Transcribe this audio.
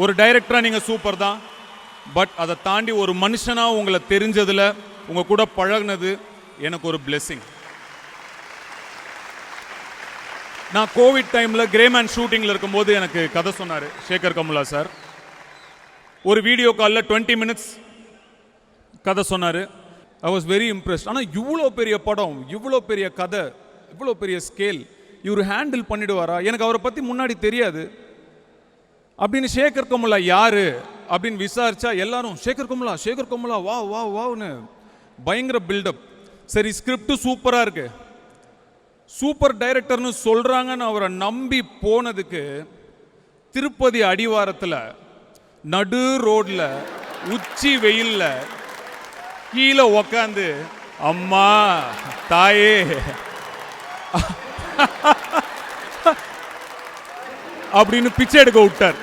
ஒரு டைரக்டராக நீங்கள் சூப்பர் தான். பட் அதை தாண்டி ஒரு மனுஷனாக உங்களை தெரிஞ்சதில் உங்கள் கூட பழகுனது எனக்கு ஒரு பிளெஸ்ஸிங் நான் கோவிட் டைமில் கிரேமேன் ஷூட்டிங்கில் இருக்கும்போது எனக்கு கதை சொன்னார் சேகர் கமுலா சார் ஒரு வீடியோ காலில் டுவெண்ட்டி மினிட்ஸ் கதை சொன்னார். ஐ வாஸ் வெரி இம்ப்ரெஸ்ட் ஆனால் இவ்வளோ பெரிய படம் இவ்வளோ பெரிய கதை இவ்வளோ பெரிய ஸ்கேல் இவர் ஹேண்டில் பண்ணிடுவாரா? எனக்கு அவரை பற்றி முன்னாடி தெரியாது. அப்படின்னு சேகர் கமுலா யாரு அப்படின்னு விசாரிச்சா எல்லாரும் சேகர் கமுலா சேகர் கமுலா வா வா வாவ்னு பயங்கர பில்டப் சரி ஸ்கிரிப்ட் சூப்பராக இருக்கு. சூப்பர் டைரக்டர்னு சொல்கிறாங்கன்னு அவரை நம்பி போனதுக்கு திருப்பதி அடிவாரத்தில் நடு ரோட்ல உச்சி வெயில்ல கீழே உக்காந்து அம்மா தாயே. அப்படின்னு பிச்சை எடுக்க விட்டார்.